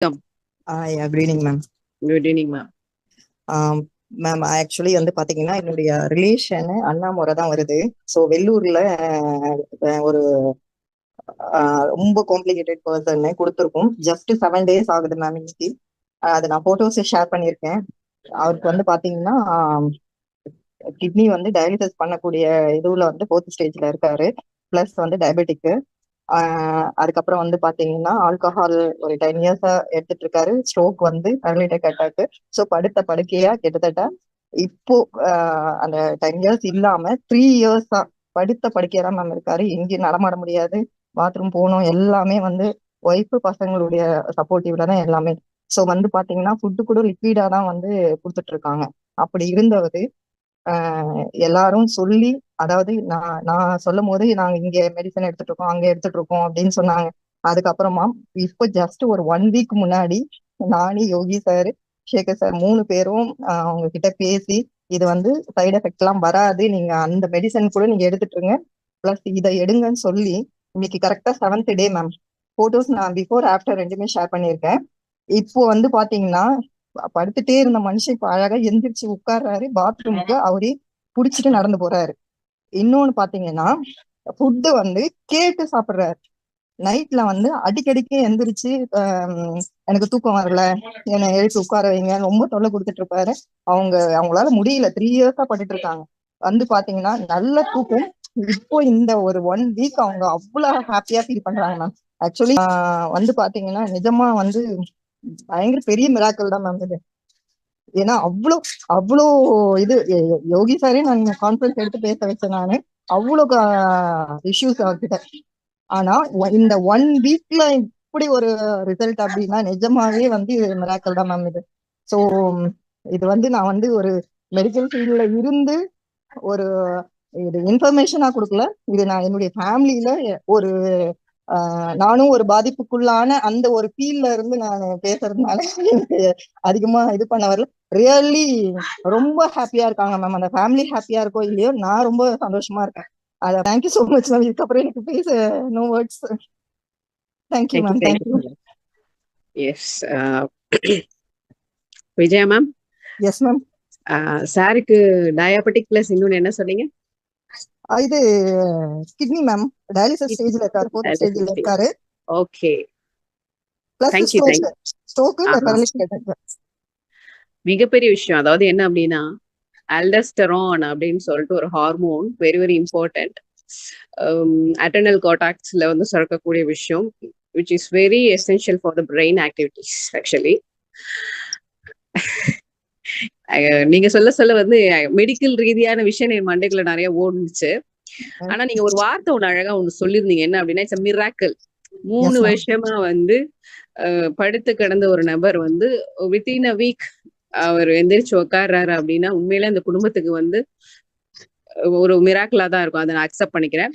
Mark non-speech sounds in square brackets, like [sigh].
Good evening ma'am good evening ma'am ma'am actually வந்து பாத்தீங்கன்னா என்னுடைய ரிலேஷன் அண்ணா முறை தான் வருது. ஸோ வெள்ளூர்ல ஒரு ரொம்ப காம்ப்ளிகேட்டட் பர்சன் கொடுத்துருக்கோம். ஜஸ்ட் செவன் டேஸ் ஆகுது மேம் இன்னைக்கு. அது நான் போட்டோஸ் ஷேர் பண்ணியிருக்கேன். அவருக்கு வந்து பாத்தீங்கன்னா கிட்னி வந்து டயாலிசிஸ் பண்ணக்கூடிய இதுல வந்து ஃபோர்த் ஸ்டேஜ்ல இருக்காரு. ப்ளஸ் வந்து டயபெட்டிக்கு அதுக்கப்புறம் வந்து பாத்தீங்கன்னா ஆல்கஹால் ஒரு டென் இயர்ஸா எடுத்துட்டு இருக்காரு ஸ்ட்ரோக் வந்து பேரலிட்டிக் அட்டாக்கு ஸோ படுத்த படுக்கையா கிட்டத்தட்ட இப்போ அந்த டென் இயர்ஸ் இல்லாம த்ரீ இயர்ஸா படுத்த படுக்கையா தான் மேம் இருக்காரு. எங்கேயும் நடமாட முடியாது. பாத்ரூம் போகணும். எல்லாமே வந்து ஒய்ஃபு பசங்களுடைய சப்போர்ட்டிவ்ல தான் எல்லாமே. ஸோ வந்து பாத்தீங்கன்னா ஃபுட்டு கூட லிக்விடா தான் வந்து கொடுத்துட்டு இருக்காங்க அப்படி இருந்தவர் எல்லாரும் சொல்லி அதாவது நான் நான் சொல்லும் போது நாங்க இங்க மெடிசன் எடுத்துட்டு இருக்கோம் அங்க எடுத்துட்டு இருக்கோம் அப்படின்னு சொன்னாங்க. அதுக்கப்புறமா இப்போ ஜஸ்ட் ஒரு ஒன் வீக் முன்னாடி நானி யோகி சார் சேகர் சார் மூணு பேரும் அவங்க கிட்ட பேசி இது வந்து சைடு எஃபெக்ட் எல்லாம் வராது நீங்க அந்த மெடிசன் கூட நீங்க எடுத்துட்டு இருங்க பிளஸ் இதை எடுங்கன்னு சொல்லி இன்னைக்கு கரெக்டா செவன்த் டே மேம் போட்டோஸ் நான் பிஃபோர் ஆஃப்டர் ரெண்டுமே ஷேர் பண்ணியிருக்கேன். இப்போ வந்து பாத்தீங்கன்னா படுத்துட்டே இருந்த மனுஷன் இப்போ அழகா எந்திரிச்சு உட்கார்றாரு பாத்ரூமுக்கு அவரே புடிச்சிட்டு நடந்து போறாரு. இன்னொன்னு பாத்தீங்கன்னா ஃபுட்டு வந்து கேட்டு சாப்பிடுறாரு. நைட்ல வந்து அடிக்கடிக்கு எந்திரிச்சு எனக்கு தூக்கம் வரல என்னை எழுப்பி உட்கார வைங்க ரொம்ப தொல்லை கொடுத்துட்டு இருப்பாரு. அவங்க அவங்களால முடியல த்ரீ இயர்ஸா பட்டுட்டு இருக்காங்க. வந்து பாத்தீங்கன்னா நல்ல தூக்கம். இப்போ இந்த ஒரு ஒன் வீக் அவங்க அவ்வளவு ஹாப்பியா ஃபீல் பண்றாங்க மேம் ஆக்சுவலி வந்து பாத்தீங்கன்னா நிஜமா வந்து பயங்கர பெரிய மிராக்கள் தான் மேம் இது. ஏன்னா அவ்வளோ அவ்வளோ இது யோகி சாரே நான் கான்ஃபரன்ஸ் எடுத்து பேச வச்சேன் நான். அவ்வளோ இஷ்யூஸ் அவர்கிட்ட. ஆனா இந்த ஒன் வீக்ல இப்படி ஒரு ரிசல்ட் அப்படின்னா நிஜமாவே வந்து மிராக்கல் தான் மேம் இது. ஸோ இது வந்து நான் வந்து ஒரு மெடிக்கல் ஃபீல்ட்ல இருந்து ஒரு இது இன்ஃபர்மேஷனா கொடுக்கல. இது நான் என்னுடைய ஃபேமிலியில ஒரு நானும் ஒரு பாதிப்புக்குள்ளான அந்த ஒரு ஃபீல்ட்ல இருந்து நான் பேசுறதுனால [laughs] அதிகமா இது பண்ண வரல. ரியல்லி ரொம்ப ஹாப்பியா இருக்காங்க மேம் அந்த ஃபேமிலி ஹாப்பியா இருக்கோ இல்லையோ நான் ரொம்ப சந்தோஷமா இருக்கேன். அத தேங்க்யூ ஸோ மச் மேம் இதுக்கப்புறம் எனக்கு பேச. No words thank you ma'am thank you yes Vijaya ma'am yes ma'am சாருக்கு டயாபெட்டிக் பிளஸ் இன்னொன்னு என்ன சொன்னீங்க? இது கிட்னி மேம். டயாலிசிஸ் ஸ்டேஜ்ல இருக்காரு. ஃபோர்த் ஸ்டேஜ்ல இருக்காரு. ஓகே. பிளஸ் ஸ்ட்ரோக் மிகப்பெரிய விஷயம். அதாவது என்ன அப்படின்னா அல்டஸ்டரான் அப்படின்னு சொல்லிட்டு ஒரு hormone very very important adrenal காட்டாக்ஸ்ல வந்து சுரக்கக்கூடிய விஷயம் which is very essential for the brain activities actually நீங்க சொல்ல சொல்ல வந்து மெடிக்கல் ரீதியான விஷயம் என் மண்டைக்குள்ள நிறைய ஓடுனுச்சு ஆனா நீங்க ஒரு வார்த்தை ஒண்ணு அழகா ஒண்ணு சொல்லியிருந்தீங்க. என்ன அப்படின்னா இட்ஸ் மிராக்கல் மூணு. வருஷமா வந்து படுத்து கிடந்த ஒரு நபர் வந்து வித்தின் அ வீக் அவர் எந்திரிச்சு உட்கார்றாரு அப்படின்னா உண்மையில அந்த குடும்பத்துக்கு வந்து ஒரு மிராக்கிளா தான் இருக்கும். அதை நான் அக்செப்ட் பண்ணிக்கிறேன்.